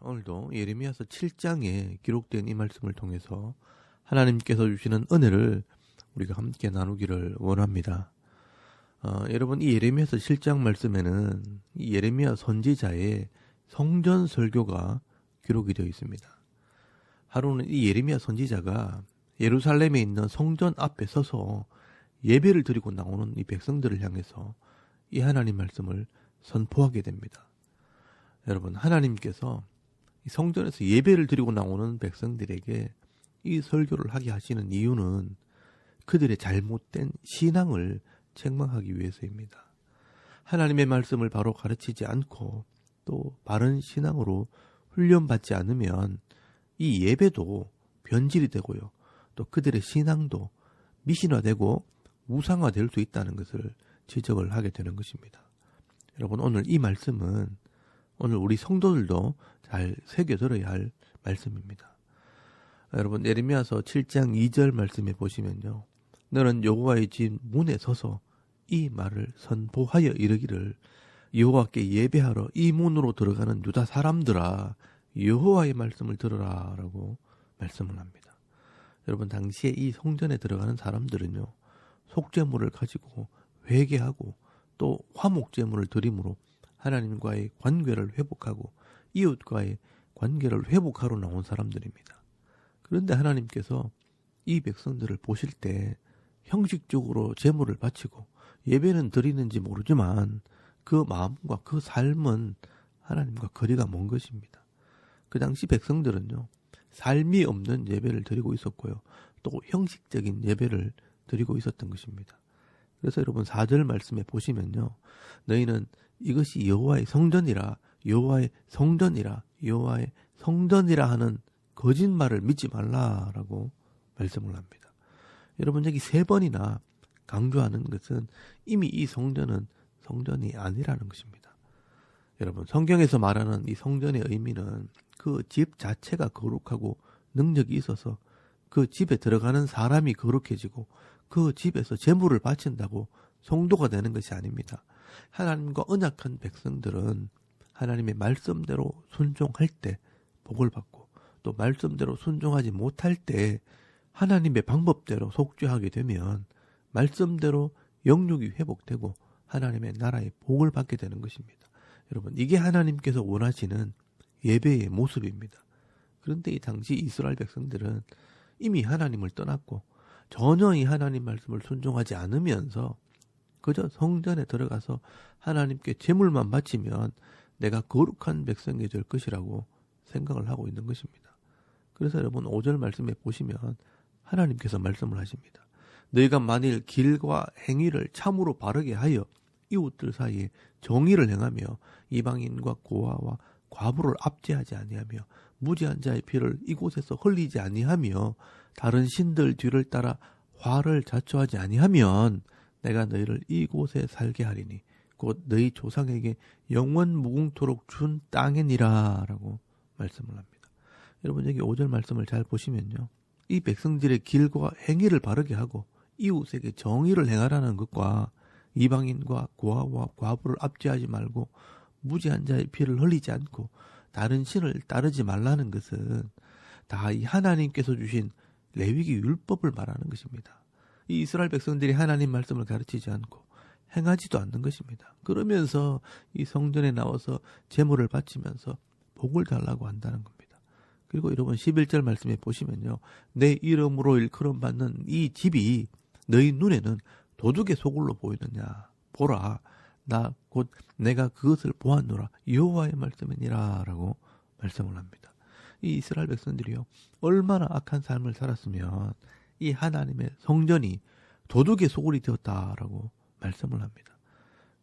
오늘도 예레미야서 7장에 기록된 이 말씀을 통해서 하나님께서 주시는 은혜를 우리가 함께 나누기를 원합니다. 어, 여러분 이 예레미야서 7장 말씀에는 이 예레미야 선지자의 성전 설교가 기록이 되어 있습니다. 하루는 이 예레미야 선지자가 예루살렘에 있는 성전 앞에 서서 예배를 드리고 나오는 이 백성들을 향해서 이 하나님 말씀을 선포하게 됩니다. 여러분 하나님께서 성전에서 예배를 드리고 나오는 백성들에게 이 설교를 하게 하시는 이유는 그들의 잘못된 신앙을 책망하기 위해서입니다. 하나님의 말씀을 바로 가르치지 않고 또 바른 신앙으로 훈련받지 않으면 이 예배도 변질이 되고요. 또 그들의 신앙도 미신화되고 우상화될 수 있다는 것을 지적을 하게 되는 것입니다. 여러분 오늘 이 말씀은 오늘 우리 성도들도 잘 새겨 들어야 할 말씀입니다. 여러분 예레미야서 7장 2절 말씀에 보시면요. 너는 여호와의 집 문에 서서 이 말을 선포하여 이르기를 여호와께 예배하러 이 문으로 들어가는 유다 사람들아 여호와의 말씀을 들으라라고 말씀을 합니다. 여러분 당시에 이 성전에 들어가는 사람들은요. 속죄물을 가지고 회개하고 또 화목제물을 드림으로 하나님과의 관계를 회복하고 이웃과의 관계를 회복하러 나온 사람들입니다. 그런데 하나님께서 이 백성들을 보실 때 형식적으로 제물을 바치고 예배는 드리는지 모르지만 그 마음과 그 삶은 하나님과 거리가 먼 것입니다. 그 당시 백성들은요, 삶이 없는 예배를 드리고 있었고요. 또 형식적인 예배를 드리고 있었던 것입니다. 그래서 여러분 4절 말씀에 보시면요. 너희는 이것이 여호와의 성전이라 여호와의 성전이라 여호와의 성전이라 하는 거짓말을 믿지 말라라고 말씀을 합니다. 여러분 여기 세 번이나 강조하는 것은 이미 이 성전은 성전이 아니라는 것입니다. 여러분 성경에서 말하는 이 성전의 의미는 그 집 자체가 거룩하고 능력이 있어서 그 집에 들어가는 사람이 거룩해지고 그 집에서 재물을 바친다고 성도가 되는 것이 아닙니다. 하나님과 언약한 백성들은 하나님의 말씀대로 순종할 때 복을 받고 또 말씀대로 순종하지 못할 때 하나님의 방법대로 속죄하게 되면 말씀대로 영육이 회복되고 하나님의 나라의 복을 받게 되는 것입니다. 여러분 이게 하나님께서 원하시는 예배의 모습입니다. 그런데 이 당시 이스라엘 백성들은 이미 하나님을 떠났고 전혀 이 하나님 말씀을 순종하지 않으면서 그저 성전에 들어가서 하나님께 제물만 바치면 내가 거룩한 백성이 될 것이라고 생각을 하고 있는 것입니다. 그래서 여러분 5절 말씀에 보시면 하나님께서 말씀을 하십니다. 너희가 만일 길과 행위를 참으로 바르게 하여 이웃들 사이에 정의를 행하며 이방인과 고아와 과부를 압제하지 아니하며 무지한 자의 피를 이곳에서 흘리지 아니하며 다른 신들 뒤를 따라 화를 자초하지 아니하면 내가 너희를 이곳에 살게 하리니 곧 너희 조상에게 영원 무궁토록 준 땅이니라라고 말씀을 합니다. 여러분 여기 5절 말씀을 잘 보시면요. 이 백성들의 길과 행위를 바르게 하고 이웃에게 정의를 행하라는 것과 이방인과 고아와 과부를 압제하지 말고 무지한 자의 피를 흘리지 않고 다른 신을 따르지 말라는 것은 다 이 하나님께서 주신 레위기 율법을 말하는 것입니다. 이 이스라엘 백성들이 하나님 말씀을 가르치지 않고 행하지도 않는 것입니다. 그러면서 이 성전에 나와서 제물을 바치면서 복을 달라고 한다는 겁니다. 그리고 여러분 11절 말씀에 보시면요. 내 이름으로 일컬음 받는 이 집이 너희 눈에는 도둑의 소굴로 보이느냐. 보라. 나 곧 내가 그것을 보았노라. 여호와의 말씀이니라라고 말씀을 합니다. 이 이스라엘 백성들이요. 얼마나 악한 삶을 살았으면 이 하나님의 성전이 도둑의 소굴이 되었다라고 말씀을 합니다.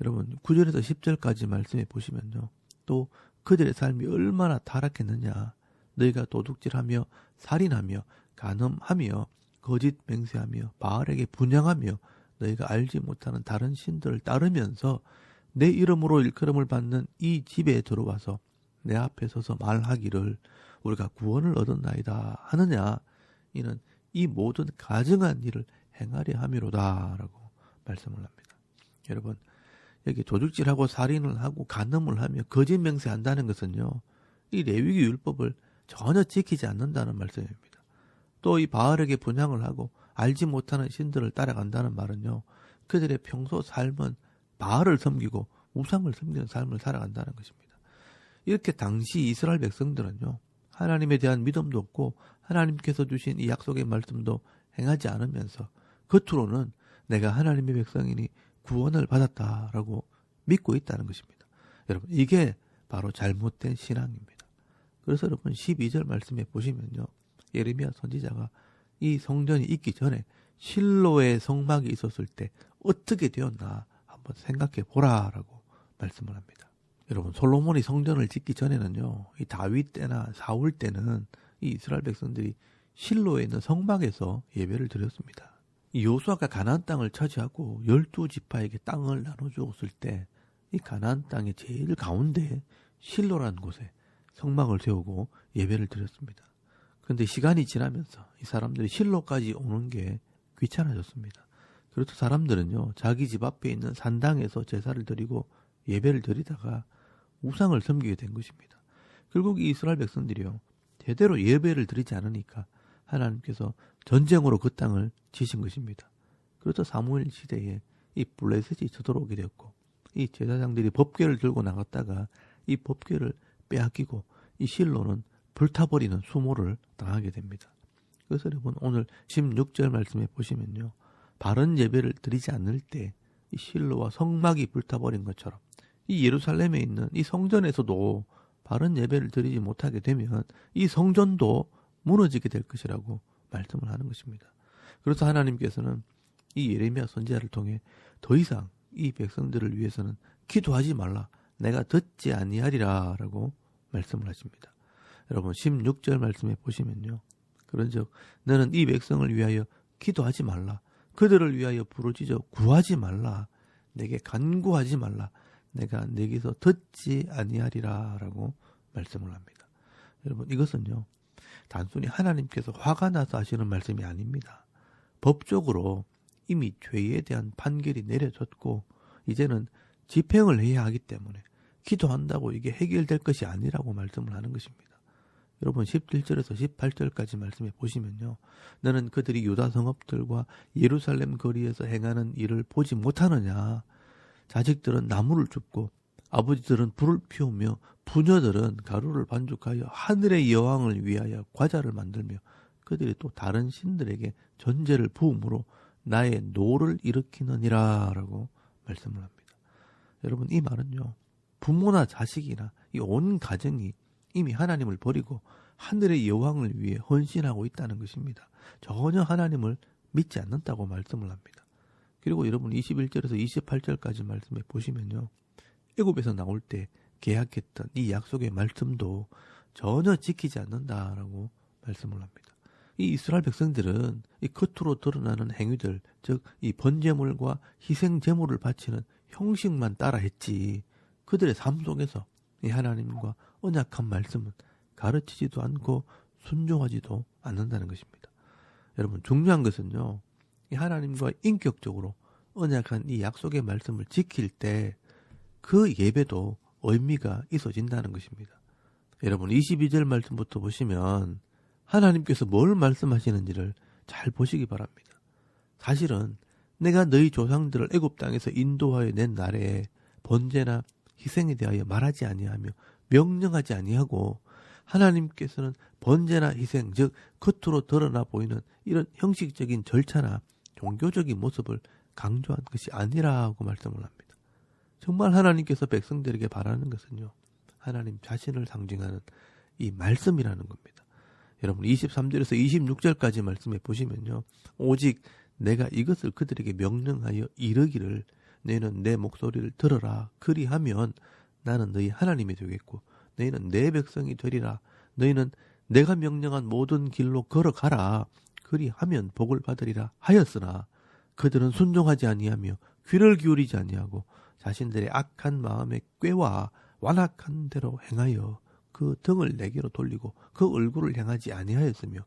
여러분 9절에서 10절까지 말씀해 보시면요. 또 그들의 삶이 얼마나 타락했느냐. 너희가 도둑질하며 살인하며 간음하며 거짓 맹세하며 바알에게 분양하며 너희가 알지 못하는 다른 신들을 따르면서 내 이름으로 일컬음을 받는 이 집에 들어와서 내 앞에 서서 말하기를 우리가 구원을 얻었나이다 하느냐 이는 이 모든 가증한 일을 행하려 함이로다라고 말씀을 합니다. 여러분 여기 조직질하고 살인을 하고 간음을 하며 거짓 맹세한다는 것은요. 이 레위기 율법을 전혀 지키지 않는다는 말씀입니다. 또 이 바알에게 분양을 하고 알지 못하는 신들을 따라간다는 말은요. 그들의 평소 삶은 바알을 섬기고 우상을 섬기는 삶을 살아간다는 것입니다. 이렇게 당시 이스라엘 백성들은요. 하나님에 대한 믿음도 없고 하나님께서 주신 이 약속의 말씀도 행하지 않으면서 겉으로는 내가 하나님의 백성이니 구원을 받았다라고 믿고 있다는 것입니다. 여러분 이게 바로 잘못된 신앙입니다. 그래서 여러분 12절 말씀에 보시면요. 예레미야 선지자가 이 성전이 있기 전에 실로의 성막이 있었을 때 어떻게 되었나 한번 생각해 보라라고 말씀을 합니다. 여러분 솔로몬이 성전을 짓기 전에는요. 이 다윗 때나 사울 때는 이 이스라엘 백성들이 실로에 있는 성막에서 예배를 드렸습니다. 이 요수아가 가나안 땅을 차지하고 열두 지파에게 땅을 나눠 주었을 때 이 가나안 땅의 제일 가운데 실로라는 곳에 성막을 세우고 예배를 드렸습니다. 그런데 시간이 지나면서 이 사람들이 실로까지 오는 게 귀찮아졌습니다. 그래서 사람들은요, 자기 집 앞에 있는 산당에서 제사를 드리고 예배를 드리다가 우상을 섬기게 된 것입니다. 결국 이 이스라엘 백성들이요, 제대로 예배를 드리지 않으니까 하나님께서 전쟁으로 그 땅을 지신 것입니다. 그래서 사무엘 시대에 이 블레셋이 쳐들어오게 되었고, 이 제사장들이 법궤를 들고 나갔다가 이 법궤를 빼앗기고 이 실로는 불타버리는 수모를 당하게 됩니다. 그래서 여러분 오늘 16절 말씀에 보시면요. 바른 예배를 드리지 않을 때 이 실로와 성막이 불타버린 것처럼 이 예루살렘에 있는 이 성전에서도 바른 예배를 드리지 못하게 되면 이 성전도 무너지게 될 것이라고 말씀을 하는 것입니다. 그래서 하나님께서는 이 예레미야 선지자를 통해 더 이상 이 백성들을 위해서는 기도하지 말라. 내가 듣지 아니하리라라고 말씀을 하십니다. 여러분 16절 말씀에 보시면요. 그런즉 너는 이 백성을 위하여 기도하지 말라. 그들을 위하여 부르짖어 구하지 말라. 내게 간구하지 말라. 내가 내게서 듣지 아니하리라라고 말씀을 합니다. 여러분 이것은요. 단순히 하나님께서 화가 나서 하시는 말씀이 아닙니다. 법적으로 이미 죄에 대한 판결이 내려졌고 이제는 집행을 해야 하기 때문에 기도한다고 이게 해결될 것이 아니라고 말씀을 하는 것입니다. 여러분 17절에서 18절까지 말씀해 보시면요. 너는 그들이 유다 성읍들과 예루살렘 거리에서 행하는 일을 보지 못하느냐. 자식들은 나무를 줍고 아버지들은 불을 피우며 부녀들은 가루를 반죽하여 하늘의 여왕을 위하여 과자를 만들며 그들이 또 다른 신들에게 전제를 부음으로 나의 노를 일으키느니라라고 말씀을 합니다. 여러분 이 말은요. 부모나 자식이나 이 온 가정이 이미 하나님을 버리고 하늘의 여왕을 위해 헌신하고 있다는 것입니다. 전혀 하나님을 믿지 않는다고 말씀을 합니다. 그리고 여러분 21절에서 28절까지 말씀해 보시면요. 애굽에서 나올 때 계약했던 이 약속의 말씀도 전혀 지키지 않는다라고 말씀을 합니다. 이 이스라엘 백성들은 이 겉으로 드러나는 행위들, 즉 이 번제물과 희생 제물을 바치는 형식만 따라했지 그들의 삶 속에서 이 하나님과 언약한 말씀은 가르치지도 않고 순종하지도 않는다는 것입니다. 여러분 중요한 것은요. 이 하나님과 인격적으로 언약한 이 약속의 말씀을 지킬 때 그 예배도 의미가 있어진다는 것입니다. 여러분 22절 말씀부터 보시면 하나님께서 뭘 말씀하시는지를 잘 보시기 바랍니다. 사실은 내가 너희 조상들을 애굽 땅에서 인도하여 낸 날에 번제나 희생에 대하여 말하지 아니하며 명령하지 아니하고 하나님께서는 번제나 희생 즉 겉으로 드러나 보이는 이런 형식적인 절차나 종교적인 모습을 강조한 것이 아니라고 말씀을 합니다. 정말 하나님께서 백성들에게 바라는 것은요. 하나님 자신을 상징하는 이 말씀이라는 겁니다. 여러분 23절에서 26절까지 말씀해 보시면요. 오직 내가 이것을 그들에게 명령하여 이르기를 너희는 내 목소리를 들어라. 그리하면 나는 너희 하나님이 되겠고 너희는 내 백성이 되리라. 너희는 내가 명령한 모든 길로 걸어가라. 그리하면 복을 받으리라 하였으나 그들은 순종하지 아니하며 귀를 기울이지 아니하고 자신들의 악한 마음에 꾀와 완악한 대로 행하여 그 등을 내게로 돌리고 그 얼굴을 향하지 아니하였으며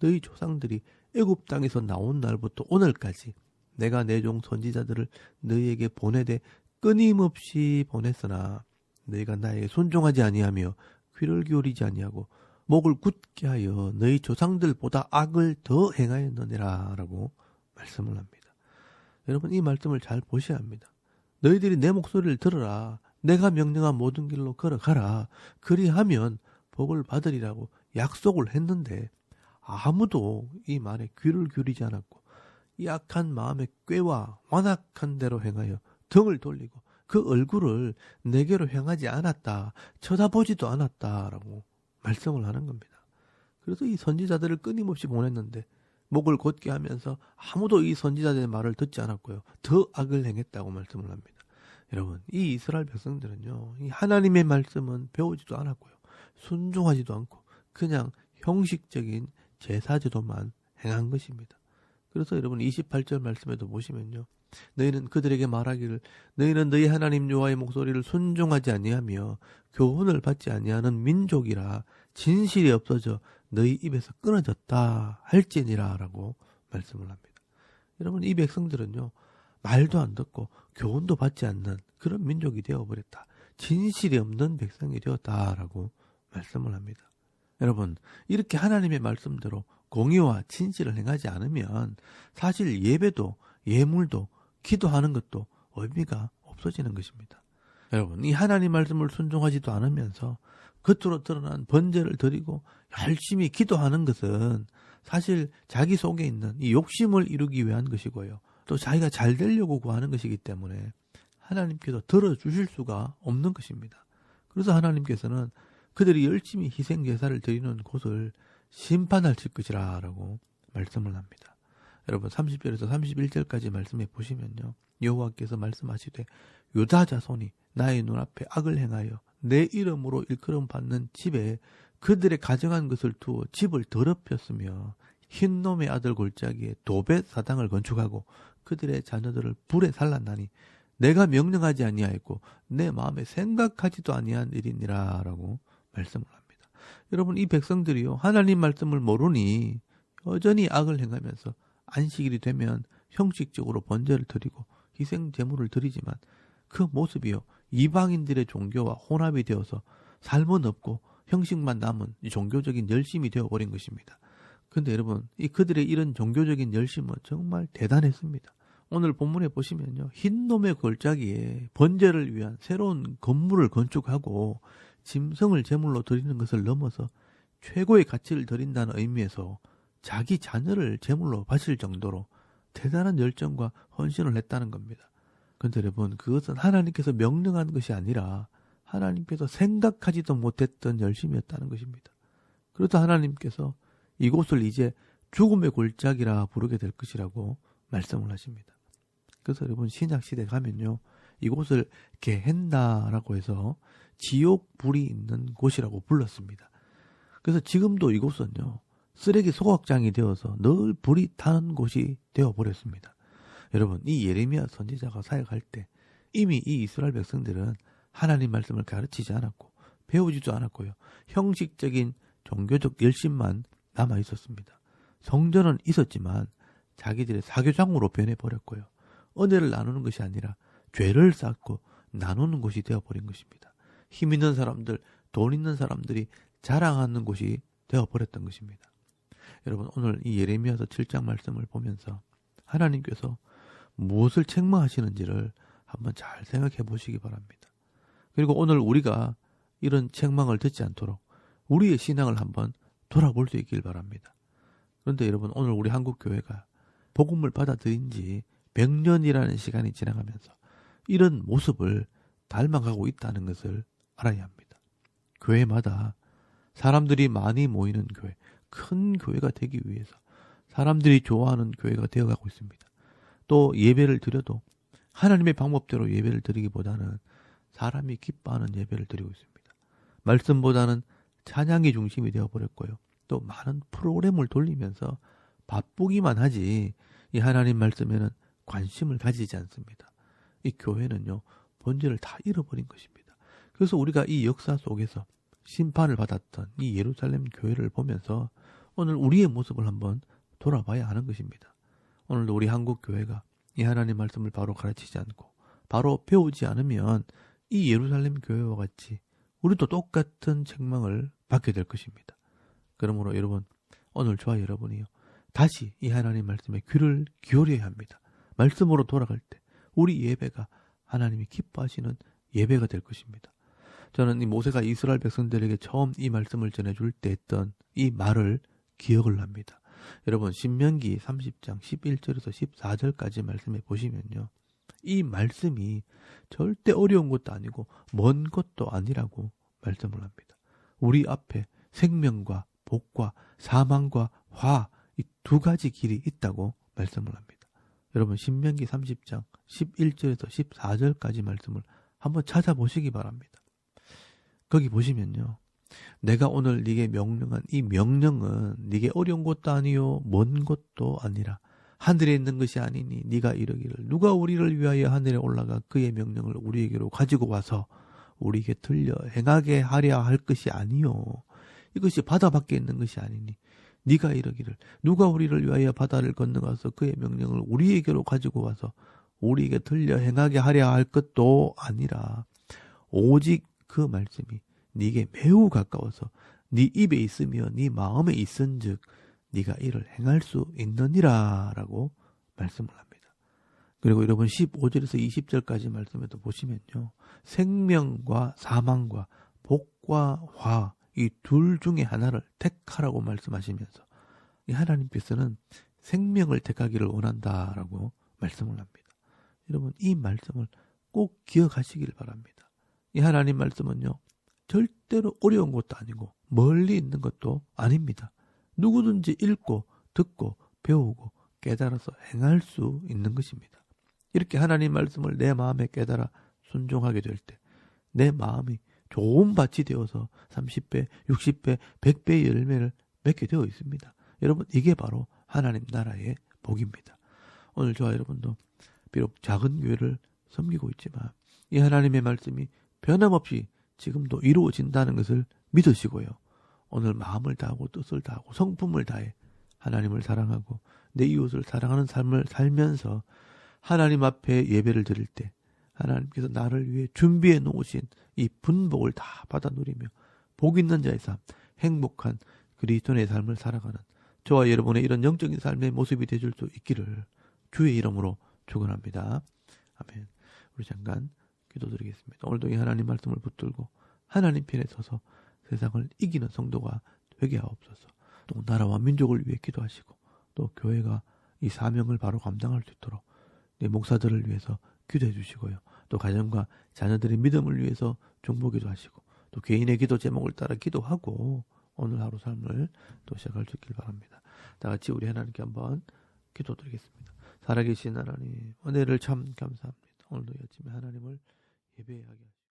너희 조상들이 애굽 땅에서 나온 날부터 오늘까지 내가 내 종 선지자들을 너희에게 보내되 끊임없이 보냈으나 너희가 나에게 손종하지 아니하며 귀를 기울이지 아니하고 목을 굳게 하여 너희 조상들보다 악을 더 행하였느니라 라고 말씀을 합니다. 여러분 이 말씀을 잘 보셔야 합니다. 너희들이 내 목소리를 들어라. 내가 명령한 모든 길로 걸어가라. 그리하면 복을 받으리라고 약속을 했는데 아무도 이 말에 귀를 기울이지 않았고 약한 마음의 꾀와 완악한 대로 행하여 등을 돌리고 그 얼굴을 내게로 향하지 않았다. 쳐다보지도 않았다라고 말씀을 하는 겁니다. 그래서 이 선지자들을 끊임없이 보냈는데 목을 곧게 하면서 아무도 이 선지자들의 말을 듣지 않았고요. 더 악을 행했다고 말씀을 합니다. 여러분, 이 이스라엘 백성들은요, 이 하나님의 말씀은 배우지도 않았고요. 순종하지도 않고 그냥 형식적인 제사제도만 행한 것입니다. 그래서 여러분 28절 말씀에도 보시면요. 너희는 그들에게 말하기를 너희는 너희 하나님 여호와의 목소리를 순종하지 아니하며 교훈을 받지 아니하는 민족이라 진실이 없어져 너희 입에서 끊어졌다 할지니라라고 말씀을 합니다. 여러분 이 백성들은요. 말도 안 듣고 교훈도 받지 않는 그런 민족이 되어버렸다. 진실이 없는 백성이 되었다라고 말씀을 합니다. 여러분, 이렇게 하나님의 말씀대로 공의와 진실을 행하지 않으면 사실 예배도 예물도 기도하는 것도 의미가 없어지는 것입니다. 여러분, 이 하나님 말씀을 순종하지도 않으면서 겉으로 드러난 번제를 드리고 열심히 기도하는 것은 사실 자기 속에 있는 이 욕심을 이루기 위한 것이고요. 또 자기가 잘 되려고 구하는 것이기 때문에 하나님께서 들어주실 수가 없는 것입니다. 그래서 하나님께서는 그들이 열심히 희생 제사를 드리는 곳을 심판하실 것이라 라고 말씀을 합니다. 여러분 30절에서 31절까지 말씀해 보시면요. 여호와께서 말씀하시되 유다 자손이 나의 눈앞에 악을 행하여 내 이름으로 일컬음 받는 집에 그들의 가정한 것을 두어 집을 더럽혔으며 흰 놈의 아들 골짜기에 도벳 사당을 건축하고 그들의 자녀들을 불에 살랐나니 내가 명령하지 아니하였고 내 마음에 생각하지도 아니한 일이니라라고 말씀을 합니다. 여러분 이 백성들이요 하나님 말씀을 모르니 여전히 악을 행하면서 안식일이 되면 형식적으로 번제를 드리고 희생 제물을 드리지만 그 모습이요 이방인들의 종교와 혼합이 되어서 삶은 없고 형식만 남은 종교적인 열심이 되어버린 것입니다. 근데 여러분, 이 그들의 이런 종교적인 열심은 정말 대단했습니다. 오늘 본문에 보시면요. 흰놈의 걸작기에 번제를 위한 새로운 건물을 건축하고 짐승을 제물로 드리는 것을 넘어서 최고의 가치를 드린다는 의미에서 자기 자녀를 제물로 바칠 정도로 대단한 열정과 헌신을 했다는 겁니다. 그런데 여러분, 그것은 하나님께서 명령한 것이 아니라 하나님께서 생각하지도 못했던 열심이었다는 것입니다. 그래서 하나님께서 이곳을 이제 죽음의 골짜기라 부르게 될 것이라고 말씀을 하십니다. 그래서 여러분 신약 시대 가면요. 이곳을 게헨나라고 해서 지옥 불이 있는 곳이라고 불렀습니다. 그래서 지금도 이곳은요. 쓰레기 소각장이 되어서 늘 불이 타는 곳이 되어 버렸습니다. 여러분, 이 예레미야 선지자가 사역할 때 이미 이 이스라엘 백성들은 하나님 말씀을 가르치지 않았고 배우지도 않았고요. 형식적인 종교적 열심만 남아 있었습니다. 성전은 있었지만 자기들의 사교장으로 변해 버렸고요. 은혜를 나누는 것이 아니라 죄를 쌓고 나누는 곳이 되어 버린 것입니다. 힘 있는 사람들, 돈 있는 사람들이 자랑하는 곳이 되어 버렸던 것입니다. 여러분 오늘 이 예레미야서 7장 말씀을 보면서 하나님께서 무엇을 책망하시는지를 한번 잘 생각해 보시기 바랍니다. 그리고 오늘 우리가 이런 책망을 듣지 않도록 우리의 신앙을 한번 돌아볼 수 있길 바랍니다. 그런데 여러분 오늘 우리 한국 교회가 복음을 받아들인 지 100년이라는 시간이 지나가면서 이런 모습을 닮아가고 있다는 것을 알아야 합니다. 교회마다 사람들이 많이 모이는 교회, 큰 교회가 되기 위해서 사람들이 좋아하는 교회가 되어가고 있습니다. 또 예배를 드려도 하나님의 방법대로 예배를 드리기보다는 사람이 기뻐하는 예배를 드리고 있습니다. 말씀보다는 찬양이 중심이 되어버렸고요. 또 많은 프로그램을 돌리면서 바쁘기만 하지 이 하나님 말씀에는 관심을 가지지 않습니다. 이 교회는요 본질을 다 잃어버린 것입니다. 그래서 우리가 이 역사 속에서 심판을 받았던 이 예루살렘 교회를 보면서 오늘 우리의 모습을 한번 돌아봐야 하는 것입니다. 오늘도 우리 한국 교회가 이 하나님 말씀을 바로 가르치지 않고 바로 배우지 않으면 이 예루살렘 교회와 같이 우리도 똑같은 책망을 받게 될 것입니다. 그러므로 여러분 오늘 저와 여러분이요 다시 이 하나님 말씀에 귀를 기울여야 합니다. 말씀으로 돌아갈 때 우리 예배가 하나님이 기뻐하시는 예배가 될 것입니다. 저는 이 모세가 이스라엘 백성들에게 처음 이 말씀을 전해줄 때 했던 이 말을 기억을 합니다. 여러분 신명기 30장 11절에서 14절까지 말씀해 보시면요. 이 말씀이 절대 어려운 것도 아니고 먼 것도 아니라고 말씀을 합니다. 우리 앞에 생명과 복과 사망과 화 이 두 가지 길이 있다고 말씀을 합니다. 여러분 신명기 30장 11절에서 14절까지 말씀을 한번 찾아보시기 바랍니다. 거기 보시면요. 내가 오늘 네게 명령한 이 명령은 네게 어려운 것도 아니요 먼 것도 아니라 하늘에 있는 것이 아니니 네가 이르기를 누가 우리를 위하여 하늘에 올라가 그의 명령을 우리에게로 가지고 와서 우리에게 들려 행하게 하려 할 것이 아니요 이것이 바다 밖에 있는 것이 아니니 네가 이르기를 누가 우리를 위하여 바다를 건너가서 그의 명령을 우리에게로 가지고 와서 우리에게 들려 행하게 하려 할 것도 아니라 오직 그 말씀이 네게 매우 가까워서 네 입에 있으며 네 마음에 있은즉 네가 이를 행할 수 있느니라라고 말씀을 합니다. 그리고 여러분 15절에서 20절까지 말씀에도 보시면요. 생명과 사망과 복과 화 이 둘 중에 하나를 택하라고 말씀하시면서 이 하나님께서는 생명을 택하기를 원한다라고 말씀을 합니다. 여러분 이 말씀을 꼭 기억하시길 바랍니다. 이 하나님 말씀은요. 절대로 어려운 것도 아니고 멀리 있는 것도 아닙니다. 누구든지 읽고 듣고 배우고 깨달아서 행할 수 있는 것입니다. 이렇게 하나님 말씀을 내 마음에 깨달아 순종하게 될 때 내 마음이 좋은 밭이 되어서 30배, 60배, 100배의 열매를 맺게 되어 있습니다. 여러분 이게 바로 하나님 나라의 복입니다. 오늘 저와 여러분도 비록 작은 교회를 섬기고 있지만 이 하나님의 말씀이 변함없이 지금도 이루어진다는 것을 믿으시고요. 오늘 마음을 다하고 뜻을 다하고 성품을 다해 하나님을 사랑하고 내 이웃을 사랑하는 삶을 살면서 하나님 앞에 예배를 드릴 때 하나님께서 나를 위해 준비해 놓으신 이 분복을 다 받아 누리며 복 있는 자의 삶, 행복한 그리스도의 삶을 살아가는 저와 여러분의 이런 영적인 삶의 모습이 되줄 수 있기를 주의 이름으로 축원합니다. 아멘. 우리 잠깐 기도드리겠습니다. 오늘도 이 하나님 말씀을 붙들고 하나님 편에 서서 세상을 이기는 성도가 되게 하옵소서. 또 나라와 민족을 위해 기도하시고 또 교회가 이 사명을 바로 감당할 수 있도록 내 목사들을 위해서 기도해 주시고요. 또 가정과 자녀들의 믿음을 위해서 중보 기도 하시고 또 개인의 기도 제목을 따라 기도하고 오늘 하루 삶을 또 시작할 수 있길 바랍니다. 다 같이 우리 하나님께 한번 기도드리겠습니다. 살아계신 하나님 은혜를 참 감사합니다. 오늘도 아침에 하나님을 예배하게 하시고